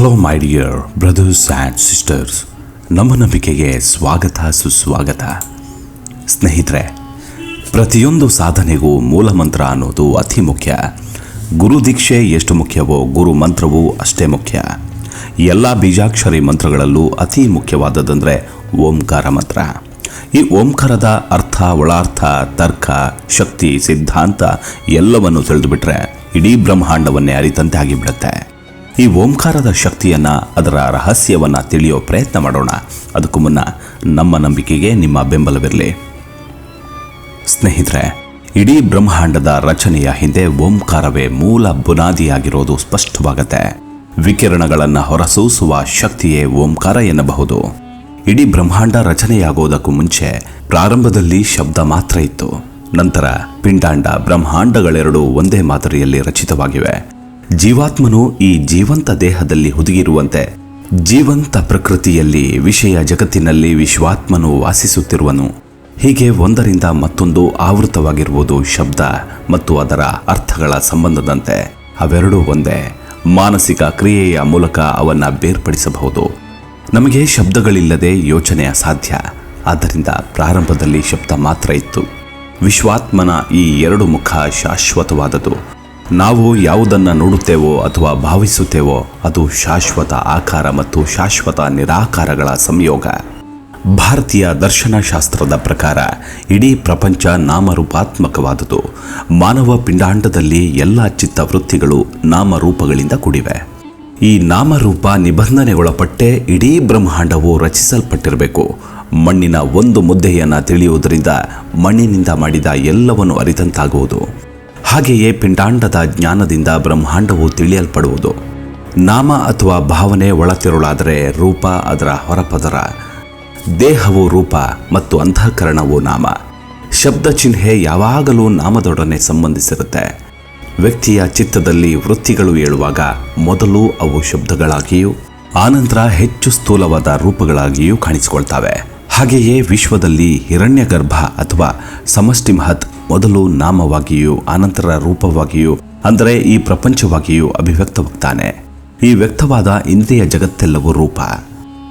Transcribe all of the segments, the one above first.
Hello my dear brothers and sisters ನಮ್ಮ ನಂಬಿಕೆಗೆ ಸ್ವಾಗತ, ಸುಸ್ವಾಗತ. ಸ್ನೇಹಿತರೆ, ಪ್ರತಿಯೊಂದು ಸಾಧನೆಗೂ ಮೂಲ ಮಂತ್ರ ಅನ್ನೋದು ಅತಿ ಮುಖ್ಯ. ಗುರು ದೀಕ್ಷೆ ಎಷ್ಟು ಮುಖ್ಯವೋ ಗುರು ಮಂತ್ರವೂ ಅಷ್ಟೇ ಮುಖ್ಯ. ಎಲ್ಲ ಬೀಜಾಕ್ಷರಿ ಮಂತ್ರಗಳಲ್ಲೂ ಅತಿ ಮುಖ್ಯವಾದದಂದರೆ ಓಂಕಾರ ಮಂತ್ರ. ಈ ಓಂಕಾರದ ಅರ್ಥ, ಒಳಾರ್ಥ, ತರ್ಕ, ಶಕ್ತಿ, ಸಿದ್ಧಾಂತ ಎಲ್ಲವನ್ನು ತಿಳಿದುಬಿಟ್ರೆ ಇಡೀ ಬ್ರಹ್ಮಾಂಡವನ್ನೇ ಅರಿತಂತೆ ಆಗಿಬಿಡುತ್ತೆ. ಈ ಓಂಕಾರದ ಶಕ್ತಿಯನ್ನ ಅದರ ರಹಸ್ಯವನ್ನ ತಿಳಿಯೋ ಪ್ರಯತ್ನ ಮಾಡೋಣ. ಅದಕ್ಕೂ ಮುನ್ನ ನಮ್ಮ ನಂಬಿಕೆಗೆ ನಿಮ್ಮ ಬೆಂಬಲವಿರಲಿ. ಸ್ನೇಹಿತರೆ, ಇಡೀ ಬ್ರಹ್ಮಾಂಡದ ರಚನೆಯ ಹಿಂದೆ ಓಂಕಾರವೇ ಮೂಲ ಬುನಾದಿಯಾಗಿರೋದು ಸ್ಪಷ್ಟವಾಗತ್ತೆ. ವಿಕಿರಣಗಳನ್ನು ಹೊರಸೂಸುವ ಶಕ್ತಿಯೇ ಓಂಕಾರ ಎನ್ನಬಹುದು. ಇಡೀ ಬ್ರಹ್ಮಾಂಡ ರಚನೆಯಾಗೋದಕ್ಕೂ ಮುಂಚೆ ಪ್ರಾರಂಭದಲ್ಲಿ ಶಬ್ದ ಮಾತ್ರ ಇತ್ತು. ನಂತರ ಪಿಂಡಾಂಡ ಬ್ರಹ್ಮಾಂಡಗಳೆರಡೂ ಒಂದೇ ಮಾದರಿಯಲ್ಲಿ ರಚಿತವಾಗಿವೆ. ಜೀವಾತ್ಮನು ಈ ಜೀವಂತ ದೇಹದಲ್ಲಿ ಹುದುಗಿರುವಂತೆ, ಜೀವಂತ ಪ್ರಕೃತಿಯಲ್ಲಿ ವಿಷಯ ಜಗತ್ತಿನಲ್ಲಿ ವಿಶ್ವಾತ್ಮನು ವಾಸಿಸುತ್ತಿರುವನು. ಹೀಗೆ ಒಂದರಿಂದ ಮತ್ತೊಂದು ಆವೃತವಾಗಿರುವುದು ಶಬ್ದ ಮತ್ತು ಅದರ ಅರ್ಥಗಳ ಸಂಬಂಧದಂತೆ. ಅವೆರಡೂ ಒಂದೇ, ಮಾನಸಿಕ ಕ್ರಿಯೆಯ ಮೂಲಕ ಅವನ್ನ ಬೇರ್ಪಡಿಸಬಹುದು. ನಮಗೆ ಶಬ್ದಗಳಿಲ್ಲದೆ ಯೋಚನೆ ಅಸಾಧ್ಯ, ಆದ್ದರಿಂದ ಪ್ರಾರಂಭದಲ್ಲಿ ಶಬ್ದ ಮಾತ್ರ ಇತ್ತು. ವಿಶ್ವಾತ್ಮನ ಈ ಎರಡು ಮುಖ ಶಾಶ್ವತವಾದದು ನಾವು ಯಾವುದನ್ನು ನೋಡುತ್ತೇವೋ ಅಥವಾ ಭಾವಿಸುತ್ತೇವೋ ಅದು ಶಾಶ್ವತ ಆಕಾರ ಮತ್ತು ಶಾಶ್ವತ ನಿರಾಕಾರಗಳ ಸಂಯೋಗ. ಭಾರತೀಯ ದರ್ಶನಶಾಸ್ತ್ರದ ಪ್ರಕಾರ ಇಡೀ ಪ್ರಪಂಚ ನಾಮರೂಪಾತ್ಮಕವಾದುದು. ಮಾನವ ಪಿಂಡಾಂಡದಲ್ಲಿ ಎಲ್ಲ ಚಿತ್ತವೃತ್ತಿಗಳು ನಾಮರೂಪಗಳಿಂದ ಕೂಡಿವೆ. ಈ ನಾಮರೂಪ ನಿಬಂಧನೆಗೊಳಪಟ್ಟೆ ಇಡೀ ಬ್ರಹ್ಮಾಂಡವು ರಚಿಸಲ್ಪಟ್ಟಿರಬೇಕು. ಮಣ್ಣಿನ ಒಂದು ಮುದ್ದೆಯನ್ನು ತಿಳಿಯುವುದರಿಂದ ಮಣ್ಣಿನಿಂದ ಮಾಡಿದ ಎಲ್ಲವನ್ನು ಅರಿತಂತಾಗುವುದು. ಹಾಗೆಯೇ ಪಿಂಡಾಂಡದ ಜ್ಞಾನದಿಂದ ಬ್ರಹ್ಮಾಂಡವು ತಿಳಿಯಲ್ಪಡುವುದು. ನಾಮ ಅಥವಾ ಭಾವನೆ ಒಳತಿರುಳಾದರೆ ರೂಪ ಅದರ ಹೊರಪದರ. ದೇಹವು ರೂಪ ಮತ್ತು ಅಂತಃಕರಣವು ನಾಮ. ಶಬ್ದ ಚಿಹ್ನೆ ಯಾವಾಗಲೂ ನಾಮದೊಡನೆ ಸಂಬಂಧಿಸಿರುತ್ತೆ. ವ್ಯಕ್ತಿಯ ಚಿತ್ತದಲ್ಲಿ ವೃತ್ತಿಗಳು ಏಳುವಾಗ ಮೊದಲು ಅವು ಶಬ್ದಗಳಾಗಿಯೂ, ಆನಂತರ ಹೆಚ್ಚು ಸ್ಥೂಲವಾದ ರೂಪಗಳಾಗಿಯೂ ಕಾಣಿಸಿಕೊಳ್ತವೆ. ಹಾಗೆಯೇ ವಿಶ್ವದಲ್ಲಿ ಹಿರಣ್ಯಗರ್ಭ ಅಥವಾ ಸಮಷ್ಟಿ ಮಹತ್ ಮೊದಲು ನಾಮವಾಗಿಯೂ ಆನಂತರ ರೂಪವಾಗಿಯೂ, ಅಂದರೆ ಈ ಪ್ರಪಂಚವಾಗಿಯೂ ಅಭಿವ್ಯಕ್ತವಾಗ್ತಾನೆ. ಈ ವ್ಯಕ್ತವಾದ ಇಂದ್ರಿಯ ಜಗತ್ತೆಲ್ಲವೂ ರೂಪ.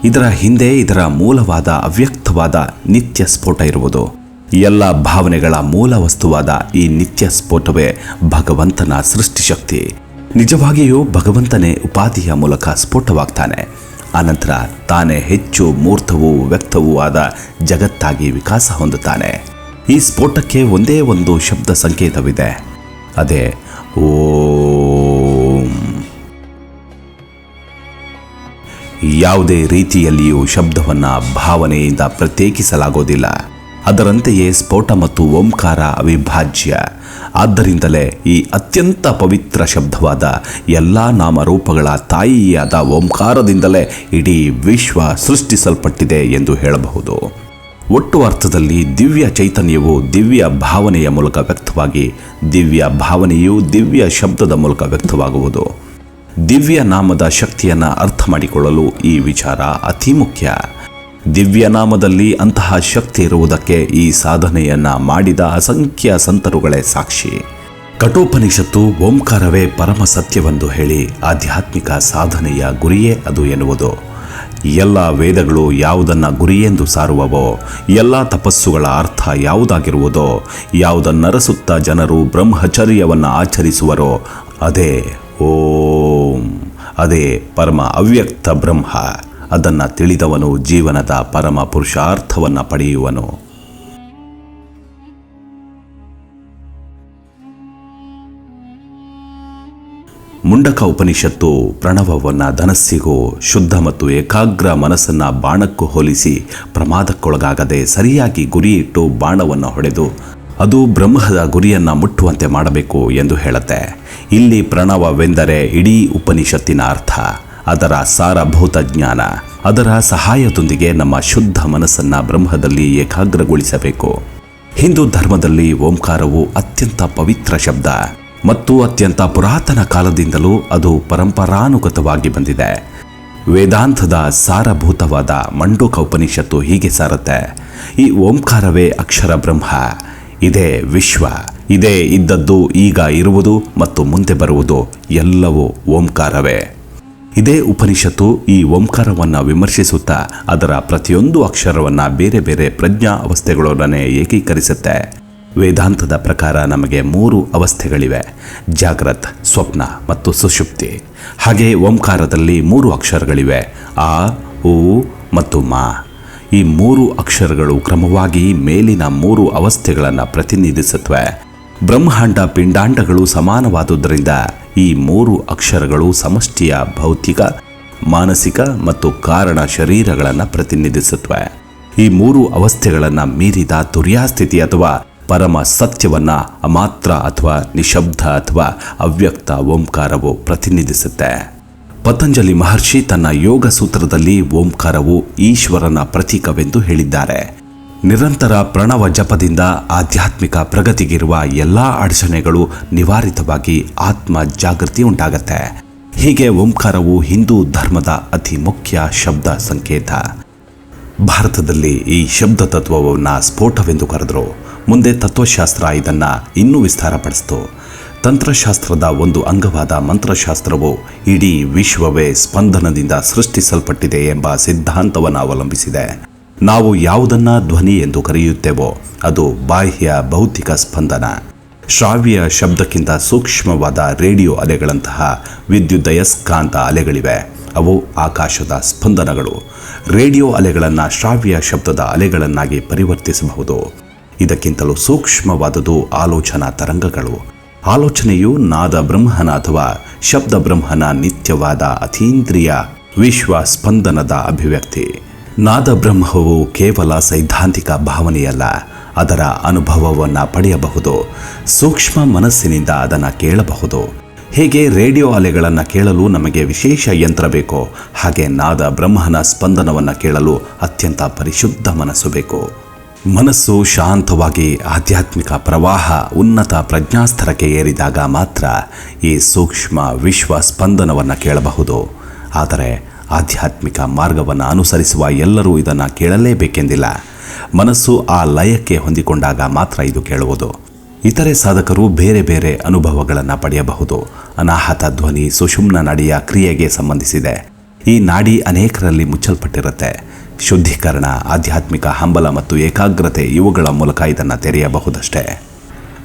ಇದರ ಹಿಂದೆ ಇದರ ಮೂಲವಾದ ಅವ್ಯಕ್ತವಾದ ನಿತ್ಯ ಸ್ಫೋಟ ಇರುವುದು. ಎಲ್ಲ ಭಾವನೆಗಳ ಮೂಲ ವಸ್ತುವಾದ ಈ ನಿತ್ಯ ಸ್ಫೋಟವೇ ಭಗವಂತನ ಸೃಷ್ಟಿಶಕ್ತಿ. ನಿಜವಾಗಿಯೂ ಭಗವಂತನೇ ಉಪಾಧಿಯ ಮೂಲಕ ಸ್ಫೋಟವಾಗ್ತಾನೆ. ಅನಂತರ ತಾನೇ ಹೆಚ್ಚು ಮೂರ್ತವೂ ವ್ಯಕ್ತವೂ ಆದ ಜಗತ್ತಾಗಿ ವಿಕಾಸ ಹೊಂದುತ್ತಾನೆ. ಈ ಸ್ಫೋಟಕ್ಕೆ ಒಂದೇ ಒಂದು ಶಬ್ದ ಸಂಕೇತವಿದೆ. ಅದೇ, ಓಂ. ಯಾವುದೇ ರೀತಿಯಲ್ಲಿಯೂ ಶಬ್ದವನ್ನು ಭಾವನೆಯಿಂದ ಪ್ರತ್ಯೇಕಿಸಲಾಗೋದಿಲ್ಲ. ಅದರಂತೆಯೇ ಸ್ಫೋಟ ಮತ್ತು ಓಂಕಾರ ಅವಿಭಾಜ್ಯ. ಆದ್ದರಿಂದಲೇ ಈ ಅತ್ಯಂತ ಪವಿತ್ರ ಶಬ್ದವಾದ ಎಲ್ಲ ನಾಮರೂಪಗಳ ತಾಯಿಯಾದ ಓಂಕಾರದಿಂದಲೇ ಇಡೀ ವಿಶ್ವ ಸೃಷ್ಟಿಸಲ್ಪಟ್ಟಿದೆ ಎಂದು ಹೇಳಬಹುದು. ಒಟ್ಟು ಅರ್ಥದಲ್ಲಿ ದಿವ್ಯ ಚೈತನ್ಯವು ದಿವ್ಯ ಭಾವನೆಯ ಮೂಲಕ ವ್ಯಕ್ತವಾಗಿ, ದಿವ್ಯ ಭಾವನೆಯು ದಿವ್ಯ ಶಬ್ದದ ಮೂಲಕ ವ್ಯಕ್ತವಾಗುವುದು. ದಿವ್ಯ ನಾಮದ ಶಕ್ತಿಯನ್ನು ಅರ್ಥ ಮಾಡಿಕೊಳ್ಳಲು ಈ ವಿಚಾರ ಅತಿ ಮುಖ್ಯ. ದಿವ್ಯ ನಾಮದಲ್ಲಿ ಅಂತಹ ಶಕ್ತಿ ಇರುವುದಕ್ಕೆ ಈ ಸಾಧನೆಯನ್ನು ಮಾಡಿದ ಅಸಂಖ್ಯ ಸಂತರುಗಳೇ ಸಾಕ್ಷಿ. ಕಠೋಪನಿಷತ್ತು ಓಂಕಾರವೇ ಪರಮ ಸತ್ಯವೆಂದು ಹೇಳಿ ಆಧ್ಯಾತ್ಮಿಕ ಸಾಧನೆಯ ಗುರಿಯೇ ಅದು ಎನ್ನುವುದು. ಎಲ್ಲ ವೇದಗಳು ಯಾವುದನ್ನ ಗುರಿಯೆಂದು ಸಾರುವವೋ, ಎಲ್ಲ ತಪಸ್ಸುಗಳ ಅರ್ಥ ಯಾವುದಾಗಿರುವುದೋ ಯಾವುದನ್ನರಸುತ್ತ ಜನರು ಬ್ರಹ್ಮಚರ್ಯವನ್ನು ಆಚರಿಸುವರೋ, ಅದೇ ಓಂ, ಅದೇ ಪರಮ ಅವ್ಯಕ್ತ ಬ್ರಹ್ಮ. ಅದನ್ನು ತಿಳಿದವನು ಜೀವನದ ಪರಮ ಪುರುಷಾರ್ಥವನ್ನು ಪಡೆಯುವನು. ಮುಂಡಕ ಉಪನಿಷತ್ತು ಪ್ರಣವವನ್ನು ಧನಸ್ಸಿಗೂ ಶುದ್ಧ ಮತ್ತು ಏಕಾಗ್ರ ಮನಸ್ಸನ್ನು ಬಾಣಕ್ಕೂ ಹೋಲಿಸಿ ಪ್ರಮಾದಕ್ಕೊಳಗಾಗದೆ ಸರಿಯಾಗಿ ಗುರಿಯಿಟ್ಟು ಬಾಣವನ್ನು ಹೊಡೆದು ಅದು ಬ್ರಹ್ಮದ ಗುರಿಯನ್ನು ಮುಟ್ಟುವಂತೆ ಮಾಡಬೇಕು ಎಂದು ಹೇಳುತ್ತೆ. ಇಲ್ಲಿ ಪ್ರಣವವೆಂದರೆ ಇಡೀ ಉಪನಿಷತ್ತಿನ ಅರ್ಥ. ಅದರ ಸಾರಭೂತ ಜ್ಞಾನ. ಅದರ ಸಹಾಯದೊಂದಿಗೆ ನಮ್ಮ ಶುದ್ಧ ಮನಸ್ಸನ್ನು ಬ್ರಹ್ಮದಲ್ಲಿ ಏಕಾಗ್ರಗೊಳಿಸಬೇಕು. ಹಿಂದೂ ಧರ್ಮದಲ್ಲಿ ಓಂಕಾರವು ಅತ್ಯಂತ ಪವಿತ್ರ ಶಬ್ದ. ಮತ್ತು ಅತ್ಯಂತ ಪುರಾತನ ಕಾಲದಿಂದಲೂ ಅದು ಪರಂಪರಾನುಗತವಾಗಿ ಬಂದಿದೆ. ವೇದಾಂತದ ಸಾರಭೂತವಾದ ಮಂಡೂಕ ಉಪನಿಷತ್ತು ಹೀಗೆ ಸಾರುತ್ತೆ. ಈ ಓಂಕಾರವೇ ಅಕ್ಷರ ಬ್ರಹ್ಮ. ಇದೇ ವಿಶ್ವ. ಇದೇ ಇದ್ದದ್ದು ಈಗ ಇರುವುದು ಮತ್ತು ಮುಂದೆ ಬರುವುದು ಎಲ್ಲವೂ ಓಂಕಾರವೇ. ಇದೇ ಉಪನಿಷತ್ತು ಈ ಓಂಕಾರವನ್ನು ವಿಮರ್ಶಿಸುತ್ತಾ ಅದರ ಪ್ರತಿಯೊಂದು ಅಕ್ಷರವನ್ನು ಬೇರೆ ಬೇರೆ ಪ್ರಜ್ಞಾ ಅವಸ್ಥೆಗಳೊಡನೆ ಏಕೀಕರಿಸುತ್ತೆ. ವೇದಾಂತದ ಪ್ರಕಾರ ನಮಗೆ ಮೂರು ಅವಸ್ಥೆಗಳಿವೆ. ಜಾಗ್ರತ್, ಸ್ವಪ್ನ ಮತ್ತು ಸುಷುಪ್ತಿ. ಹಾಗೆ ಓಂಕಾರದಲ್ಲಿ ಮೂರು ಅಕ್ಷರಗಳಿವೆ. ಆ, ಉ ಮತ್ತು ಮಾ. ಈ ಮೂರು ಅಕ್ಷರಗಳು ಕ್ರಮವಾಗಿ ಮೇಲಿನ ಮೂರು ಅವಸ್ಥೆಗಳನ್ನು ಪ್ರತಿನಿಧಿಸುತ್ತವೆ. ಬ್ರಹ್ಮಾಂಡ ಪಿಂಡಾಂಡಗಳು ಸಮಾನವಾದುದರಿಂದ ಈ ಮೂರು ಅಕ್ಷರಗಳು ಸಮಷ್ಟಿಯ ಭೌತಿಕ, ಮಾನಸಿಕ ಮತ್ತು ಕಾರಣ ಶರೀರಗಳನ್ನು ಪ್ರತಿನಿಧಿಸುತ್ತವೆ. ಈ ಮೂರು ಅವಸ್ಥೆಗಳನ್ನು ಮೀರಿದ ತುರ್ಯಾಸ್ಥಿತಿ ಅಥವಾ ಪರಮ ಸತ್ಯವನ್ನು ಅಮಾತ್ರ ಅಥವಾ ನಿಶಬ್ದ ಅಥವಾ ಅವ್ಯಕ್ತ ಓಂಕಾರವು ಪ್ರತಿನಿಧಿಸುತ್ತೆ. ಪತಂಜಲಿ ಮಹರ್ಷಿ ತನ್ನ ಯೋಗ ಸೂತ್ರದಲ್ಲಿ ಓಂಕಾರವು ಈಶ್ವರನ ಪ್ರತೀಕವೆಂದು ಹೇಳಿದ್ದಾರೆ. ನಿರಂತರ ಪ್ರಣವ ಜಪದಿಂದ ಆಧ್ಯಾತ್ಮಿಕ ಪ್ರಗತಿಗಿರುವ ಎಲ್ಲ ಅಡಚಣೆಗಳು ನಿವಾರಿತವಾಗಿ ಆತ್ಮ ಜಾಗೃತಿ ಉಂಟಾಗತ್ತೆ. ಹೀಗೆ ಓಂಕಾರವು ಹಿಂದೂ ಧರ್ಮದ ಅತಿ ಮುಖ್ಯ ಶಬ್ದ ಸಂಕೇತ. ಭಾರತದಲ್ಲಿ ಈ ಶಬ್ದ ತತ್ವವನ್ನು ಸ್ಫೋಟವೆಂದು ಕರೆದರು. ಮುಂದೆ ತತ್ವಶಾಸ್ತ್ರ ಇದನ್ನು ಇನ್ನೂ ವಿಸ್ತಾರಪಡಿಸಿತು. ತಂತ್ರಶಾಸ್ತ್ರದ ಒಂದು ಅಂಗವಾದ ಮಂತ್ರಶಾಸ್ತ್ರವು ಇಡೀ ವಿಶ್ವವೇ ಸ್ಪಂದನದಿಂದ ಸೃಷ್ಟಿಸಲ್ಪಟ್ಟಿದೆ ಎಂಬ ಸಿದ್ಧಾಂತವನ್ನು ಅವಲಂಬಿಸಿದೆ. ನಾವು ಯಾವುದನ್ನ ಧ್ವನಿ ಎಂದು ಕರೆಯುತ್ತೇವೋ ಅದು ಬಾಹ್ಯ ಭೌತಿಕ ಸ್ಪಂದನ. ಶ್ರಾವ್ಯ ಶಬ್ದಕ್ಕಿಂತ ಸೂಕ್ಷ್ಮವಾದ ರೇಡಿಯೋ ಅಲೆಗಳಂತಹ ವಿದ್ಯುದಯಸ್ಕಾಂತ ಅಲೆಗಳಿವೆ. ಅವು ಆಕಾಶದ ಸ್ಪಂದನಗಳು. ರೇಡಿಯೋ ಅಲೆಗಳನ್ನು ಶ್ರಾವ್ಯ ಶಬ್ದದ ಅಲೆಗಳನ್ನಾಗಿ ಪರಿವರ್ತಿಸಬಹುದು. ಇದಕ್ಕಿಂತಲೂ ಸೂಕ್ಷ್ಮವಾದುದು ಆಲೋಚನಾ ತರಂಗಗಳು. ಆಲೋಚನೆಯು ನಾದ ಬ್ರಹ್ಮನ ಅಥವಾ ಶಬ್ದ ಬ್ರಹ್ಮನ ನಿತ್ಯವಾದ ಅತೀಂದ್ರಿಯ ವಿಶ್ವ ಸ್ಪಂದನದ ಅಭಿವ್ಯಕ್ತಿ. ನಾದ ಬ್ರಹ್ಮವು ಕೇವಲ ಸೈದ್ಧಾಂತಿಕ ಭಾವನೆಯಲ್ಲ, ಅದರ ಅನುಭವವನ್ನು ಪಡೆಯಬಹುದು, ಸೂಕ್ಷ್ಮ ಮನಸ್ಸಿನಿಂದ ಅದನ್ನು ಕೇಳಬಹುದು. ಹೇಗೆ ರೇಡಿಯೋ ಅಲೆಗಳನ್ನು ಕೇಳಲು ನಮಗೆ ವಿಶೇಷ ಯಂತ್ರ ಬೇಕೋ, ಹಾಗೆ ನಾದ ಬ್ರಹ್ಮನ ಸ್ಪಂದನವನ್ನು ಕೇಳಲು ಅತ್ಯಂತ ಪರಿಶುದ್ಧ ಮನಸ್ಸು ಬೇಕು. ಮನಸ್ಸು ಶಾಂತವಾಗಿ ಆಧ್ಯಾತ್ಮಿಕ ಪ್ರವಾಹ, ಉನ್ನತ ಪ್ರಜ್ಞಾಸ್ತರಕ್ಕೆ ಏರಿದಾಗ ಮಾತ್ರ ಈ ಸೂಕ್ಷ್ಮ ವಿಶ್ವ ಸ್ಪಂದನವನ್ನು ಕೇಳಬಹುದು. ಆದರೆ ಆಧ್ಯಾತ್ಮಿಕ ಮಾರ್ಗವನ್ನು ಅನುಸರಿಸುವ ಎಲ್ಲರೂ ಇದನ್ನು ಕೇಳಲೇಬೇಕೆಂದಿಲ್ಲ. ಮನಸ್ಸು ಆ ಲಯಕ್ಕೆ ಹೊಂದಿಕೊಂಡಾಗ ಮಾತ್ರ ಇದು ಕೇಳುವುದು. ಇತರೆ ಸಾಧಕರು ಬೇರೆ ಬೇರೆ ಅನುಭವಗಳನ್ನು ಪಡೆಯಬಹುದು. ಅನಾಹತ ಧ್ವನಿ, ಸುಷುಮ್ನ ನಾಡಿಯ ಕ್ರಿಯೆಗೆ ಸಂಬಂಧಿಸಿದೆ. ಈ ನಾಡಿ ಅನೇಕರಲ್ಲಿ ಮುಚ್ಚಲ್ಪಟ್ಟಿರುತ್ತೆ. ಶುದ್ಧೀಕರಣ, ಆಧ್ಯಾತ್ಮಿಕ ಹಂಬಲ ಮತ್ತು ಏಕಾಗ್ರತೆ ಇವುಗಳ ಮೂಲಕ ಇದನ್ನು ತೆರೆಯಬಹುದಷ್ಟೇ.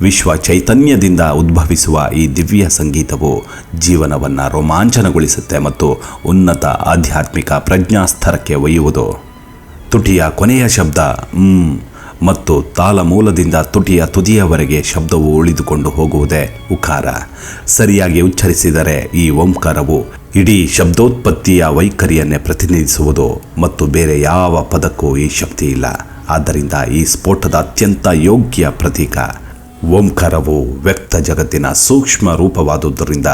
ವಿಶ್ವ ಚೈತನ್ಯದಿಂದ ಉದ್ಭವಿಸುವ ಈ ದಿವ್ಯ ಸಂಗೀತವು ಜೀವನವನ್ನು ರೋಮಾಂಚನಗೊಳಿಸುತ್ತೆ ಮತ್ತು ಉನ್ನತ ಆಧ್ಯಾತ್ಮಿಕ ಪ್ರಜ್ಞಾಸ್ತರಕ್ಕೆ ಒಯ್ಯುವುದು. ತುಟಿಯ ಕೊನೆಯ ಶಬ್ದ ಮತ್ತು ತಾಲ ಮೂಲದಿಂದ ತುಟಿಯ ತುದಿಯವರೆಗೆ ಶಬ್ದವು ಉಳಿದುಕೊಂಡು ಹೋಗುವುದೇ ಉಕಾರ ಸರಿಯಾಗಿ ಉಚ್ಚರಿಸಿದರೆ ಈ ಓಂಕಾರವು ಇಡೀ ಶಬ್ದೋತ್ಪತ್ತಿಯ ವೈಖರಿಯನ್ನೇ ಪ್ರತಿನಿಧಿಸುವುದು ಮತ್ತು ಬೇರೆ ಯಾವ ಪದಕ್ಕೂ ಈ ಶಕ್ತಿ ಇಲ್ಲ ಆದ್ದರಿಂದ ಈ ಸ್ಫೋಟದ ಅತ್ಯಂತ ಯೋಗ್ಯ ಪ್ರತೀಕ. ಓಂಕಾರವು ವ್ಯಕ್ತ ಜಗತ್ತಿನ ಸೂಕ್ಷ್ಮ ರೂಪವಾದುದರಿಂದ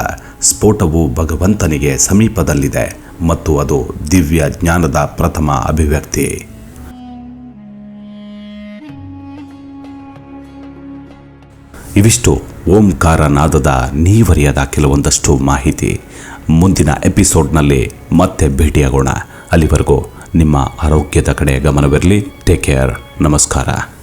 ಸ್ಫೋಟವು ಭಗವಂತನಿಗೆ ಸಮೀಪದಲ್ಲಿದೆ ಮತ್ತು ಅದು ದಿವ್ಯ ಜ್ಞಾನದ ಪ್ರಥಮ ಅಭಿವ್ಯಕ್ತಿ. ಇವಿಷ್ಟು ಓಂಕಾರ ನಾದದ ನೀವರಿಯದ ಕೆಲವೊಂದಷ್ಟು ಮಾಹಿತಿ. ಮುಂದಿನ ಎಪಿಸೋಡ್ನಲ್ಲಿ ಮತ್ತೆ ಭೇಟಿಯಾಗೋಣ. ಅಲ್ಲಿವರೆಗೂ ನಿಮ್ಮ ಆರೋಗ್ಯದ ಕಡೆ ಗಮನವಿರಲಿ. Take care. ನಮಸ್ಕಾರ.